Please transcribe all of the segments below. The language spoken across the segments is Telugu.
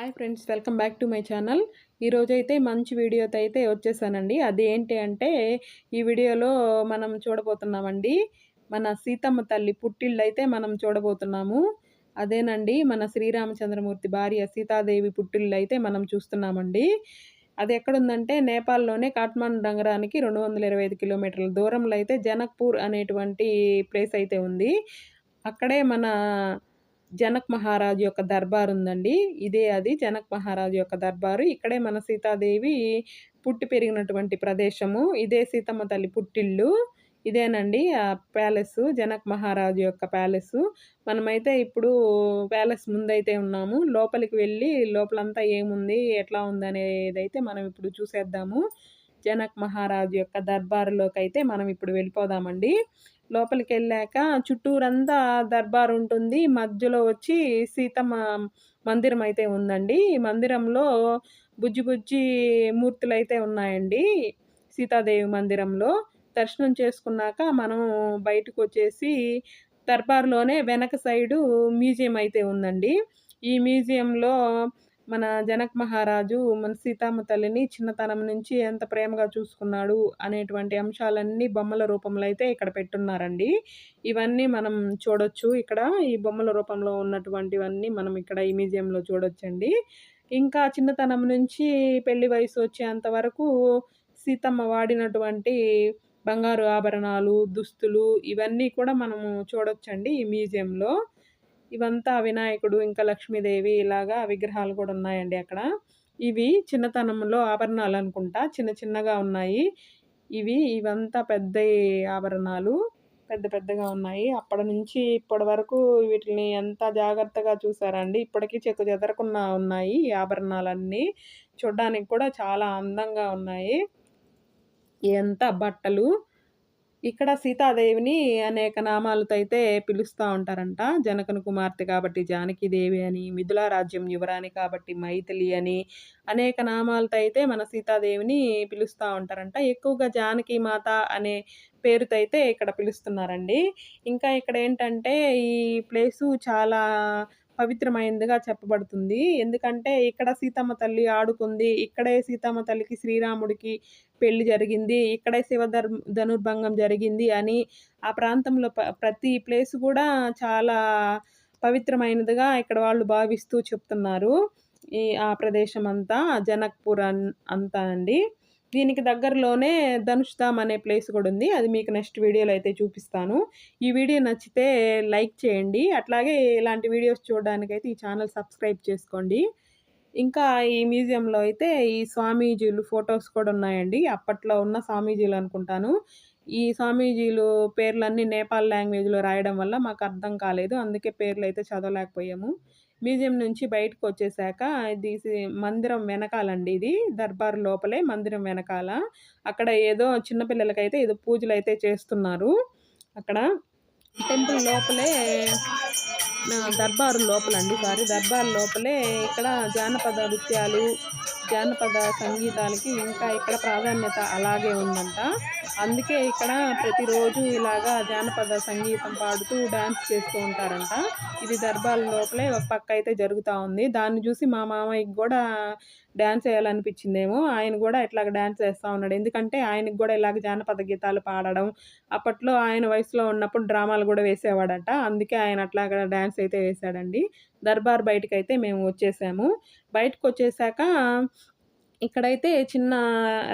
Hi friends welcome back to my channel ఈరోజు అయితే మంచి వీడియోతో అయితే వచ్చేసానండి. అది ఏంటి అంటే ఈ వీడియోలో మనం చూడబోతున్నామండి. మన సీతమ్మ తల్లి పుట్టిళ్ళు అయితే మనం చూడబోతున్నాము. అదేనండి మన శ్రీరామచంద్రమూర్తి భార్య సీతాదేవి పుట్టిళ్ళు అయితే మనం చూస్తున్నామండి. అది ఎక్కడుందంటే నేపాల్లోనే కాట్మాండ్ నగరానికి రెండు వందల ఇరవై ఐదు కిలోమీటర్ల దూరంలో అయితే జనక్పూర్ అనేటువంటి ప్లేస్ అయితే ఉంది. అక్కడే మన జనక్ మహారాజు యొక్క దర్బారు ఉందండి. ఇదే అది జనక్ మహారాజు యొక్క దర్బారు. ఇక్కడే మన సీతాదేవి పుట్టి పెరిగినటువంటి ప్రదేశము. ఇదే సీతమ్మ తల్లి పుట్టిల్లు. ఇదేనండి ఆ ప్యాలెస్ జనక్ మహారాజు యొక్క ప్యాలెస్. మనమైతే ఇప్పుడు ప్యాలెస్ ముందైతే ఉన్నాము. లోపలికి వెళ్ళి లోపలంతా ఏముంది ఎట్లా ఉంది అనేదైతే మనం ఇప్పుడు చూసేద్దాము. జనక్ మహారాజు యొక్క దర్బారులోకి అయితే మనం ఇప్పుడు వెళ్ళిపోదామండి. లోపలికి వెళ్ళాక చుట్టూరంతా దర్బార్ ఉంటుంది మధ్యలో వచ్చి సీతమ్మ మందిరం అయితే ఉందండి. ఈ మందిరంలో బుజ్జి బుజ్జి మూర్తులు అయితే ఉన్నాయండి సీతాదేవి మందిరంలో. దర్శనం చేసుకున్నాక మనం బయటకు వచ్చేసి దర్బార్లోనే వెనక సైడు మ్యూజియం అయితే ఉందండి. ఈ మ్యూజియంలో మన జనక్ మహారాజు మన సీతమ్మ తల్లిని చిన్నతనం నుంచి ఎంత ప్రేమగా చూసుకున్నాడు అనేటువంటి అంశాలన్నీ బొమ్మల రూపంలో అయితే ఇక్కడ పెట్టున్నారండి. ఇవన్నీ మనం చూడొచ్చు. ఇక్కడ ఈ బొమ్మల రూపంలో ఉన్నటువంటివన్నీ మనం ఇక్కడ ఈ మ్యూజియంలో చూడొచ్చండి. ఇంకా చిన్నతనం నుంచి పెళ్ళి వయసు వచ్చేంత వరకు సీతమ్మ వాడినటువంటి బంగారు ఆభరణాలు దుస్తులు ఇవన్నీ కూడా మనము చూడొచ్చండి ఈ మ్యూజియంలో. ఇవంతా వినాయకుడు ఇంకా లక్ష్మీదేవి ఇలాగా విగ్రహాలు కూడా ఉన్నాయండి అక్కడ. ఇవి చిన్నతనంలో ఆభరణాలు అనుకుంటా చిన్న చిన్నగా ఉన్నాయి. ఇవి ఇవంతా పెద్ద ఆభరణాలు పెద్ద పెద్దగా ఉన్నాయి. అప్పటి నుంచి ఇప్పటి వరకు వీటిని ఎంత జాగ్రత్తగా చూసారండి. ఇప్పటికీ చెక్కు చెదరకుండా ఉన్నాయి ఈ ఆభరణాలన్నీ. చూడడానికి కూడా చాలా అందంగా ఉన్నాయి. ఎంత బట్టలు ఇక్కడ సీతాదేవిని అనేక నామాలతో అయితే పిలుస్తూ ఉంటారంట. జనకను కుమార్తె కాబట్టి జానకీదేవి అని మిథులా రాజ్యం యువరాణి కాబట్టి మైథిలి అని అనేక నామాలతో అయితే మన సీతాదేవిని పిలుస్తూ ఉంటారంట. ఎక్కువగా జానకి మాత అనే పేరుతో అయితే ఇక్కడ పిలుస్తున్నారండి. ఇంకా ఇక్కడ ఏంటంటే ఈ ప్లేసు చాలా పవిత్రమైనదిగా చెప్పబడుతుంది. ఎందుకంటే ఇక్కడ సీతమ్మ తల్లి ఆడుకుంది. ఇక్కడే సీతమ్మ తల్లికి శ్రీరాముడికి పెళ్ళి జరిగింది. ఇక్కడే శివ ధనుర్భంగం జరిగింది అని ఆ ప్రాంతంలో ప్రతి ప్లేస్ కూడా చాలా పవిత్రమైనదిగా ఇక్కడ వాళ్ళు భావిస్తూ చెప్తున్నారు. ఈ ఆ ప్రదేశం అంతా జనక్పూర్ అంతా అండి. దీనికి దగ్గరలోనే ధనుష్ధామ్ అనే ప్లేస్ కూడా ఉంది. అది మీకు నెక్స్ట్ వీడియోలో అయితే చూపిస్తాను. ఈ వీడియో నచ్చితే లైక్ చేయండి. అట్లాగే ఇలాంటి వీడియోస్ చూడడానికైతే ఈ ఛానల్ సబ్స్క్రైబ్ చేసుకోండి. ఇంకా ఈ మ్యూజియంలో అయితే ఈ స్వామీజీలు ఫొటోస్ కూడా ఉన్నాయండి. అప్పట్లో ఉన్న స్వామీజీలు అనుకుంటాను. ఈ స్వామీజీలు పేర్లన్నీ నేపాల్ లాంగ్వేజ్లో రాయడం వల్ల మాకు అర్థం కాలేదు. అందుకే పేర్లు అయితే చదవలేకపోయాము. మ్యూజియం నుంచి బయటకు వచ్చేసాక ఇది మందిరం వెనకాలండి ఇది. దర్బార్ లోపలే మందిరం వెనకాల. అక్కడ ఏదో చిన్నపిల్లలకైతే ఏదో పూజలు అయితే చేస్తున్నారు. అక్కడ టెంపుల్ లోపలే దర్బారు లోపలండి సారీ. దర్బార్ లోపలే ఇక్కడ జానపద నృత్యాలు జానపద సంగీతాలకి ఇంకా ఇక్కడ ప్రాధాన్యత అలాగే ఉందంట. అందుకే ఇక్కడ ప్రతిరోజు ఇలాగా జానపద సంగీతం పాడుతూ డ్యాన్స్ చేస్తూ ఉంటారంట. ఇది దర్బార్ లోపలే ఒక పక్క అయితే జరుగుతూ ఉంది. దాన్ని చూసి మా మామయ్యకి కూడా డ్యాన్స్ వేయాలనిపించిందేమో ఆయన కూడా ఇట్లాగ డ్యాన్స్ వేస్తూ ఉన్నాడు. ఎందుకంటే ఆయనకు కూడా ఇలాగ జానపద గీతాలు పాడడం అప్పట్లో ఆయన వయసులో ఉన్నప్పుడు డ్రామాలు కూడా వేసేవాడట. అందుకే ఆయన అట్లాగ డ్యాన్స్ అయితే వేశాడండి. దర్బార్ బయటకు అయితే మేము వచ్చేసాము. బయటకు వచ్చేసాక ఇక్కడైతే చిన్న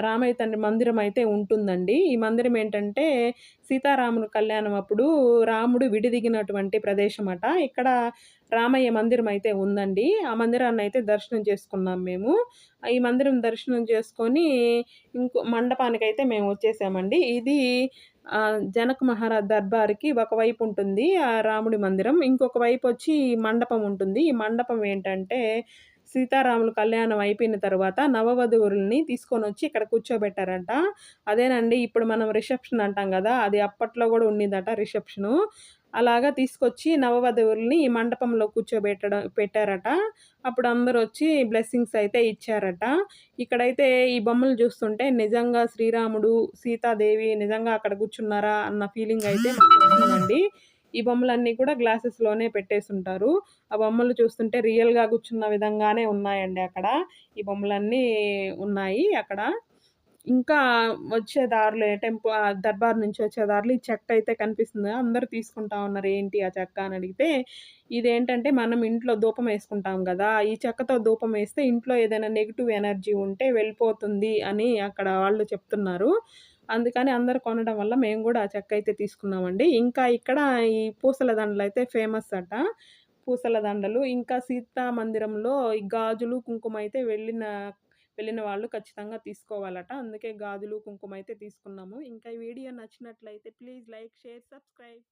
రామయ్య తండ్రి మందిరం అయితే ఉంటుందండి. ఈ మందిరం ఏంటంటే సీతారాముని కళ్యాణం అప్పుడు రాముడు విడిదిగినటువంటి ప్రదేశం అట ఇక్కడ రామయ్య మందిరం అయితే ఉందండి. ఆ మందిరాన్ని అయితే దర్శనం చేసుకున్నాం మేము. ఈ మందిరం దర్శనం చేసుకొని ఇంకో మండపానికి అయితే మేము వచ్చేసామండి. ఇది జనక మహారాజ్ దర్బార్కి ఒకవైపు ఉంటుంది ఆ రాముడి మందిరం. ఇంకొక వైపు వచ్చి మండపం ఉంటుంది. ఈ మండపం ఏంటంటే సీతారాములు కళ్యాణం అయిపోయిన తర్వాత నవవధువుల్ని తీసుకొని వచ్చి ఇక్కడ కూర్చోబెట్టారంట. అదేనండి ఇప్పుడు మనం రిసెప్షన్ అంటాం కదా అది అప్పట్లో కూడా ఉండిందట రిసెప్షను. అలాగా తీసుకొచ్చి నవవధువుల్ని ఈ మండపంలో కూర్చోబెట్టడం పెట్టారట. అప్పుడు అందరూ వచ్చి బ్లెస్సింగ్స్ అయితే ఇచ్చారట. ఇక్కడైతే ఈ బొమ్మలు చూస్తుంటే నిజంగా శ్రీరాముడు సీతాదేవి నిజంగా అక్కడ కూర్చున్నారా అన్న ఫీలింగ్ అయితే మాకు వస్తుందండి. ఈ బొమ్మలన్నీ కూడా గ్లాసెస్‌లోనే పెట్టేసుంటారు. ఆ బొమ్మలు చూస్తుంటే రియల్‌గా కూర్చున్న విధంగానే ఉన్నాయండి అక్కడ. ఈ బొమ్మలన్నీ ఉన్నాయి అక్కడ. ఇంకా వచ్చే దారిలో టెంపు దర్బార్ నుంచి వచ్చే దారులు ఈ చెక్క అయితే కనిపిస్తుంది. అందరూ తీసుకుంటా ఉన్నారు. ఏంటి ఆ చెక్క అని అడిగితే, ఇదేంటంటే మనం ఇంట్లో ధూపం వేసుకుంటాం కదా ఈ చెక్కతో ధూపం వేస్తే ఇంట్లో ఏదైనా నెగిటివ్ ఎనర్జీ ఉంటే వెళ్ళిపోతుంది అని అక్కడ వాళ్ళు చెప్తున్నారు. అందుకని అందరు కొనడం వల్ల మేము కూడా ఆ చెక్క అయితే తీసుకున్నామండి. ఇంకా ఇక్కడ ఈ పూసల దండలు అయితే ఫేమస్ అట. పూసల దండలు, ఇంకా సీతా మందిరంలో ఈ గాజులు, కుంకుమ అయితే వెళ్ళిన వెళ్ళిన వాళ్ళు ఖచ్చితంగా తీసుకోవాలట. అందుకే గాజులు, కుంకుమ అయితే తీసుకున్నాము. ఇంకా ఈ వీడియో నచ్చినట్లయితే ప్లీజ్ లైక్, షేర్, సబ్స్క్రైబ్.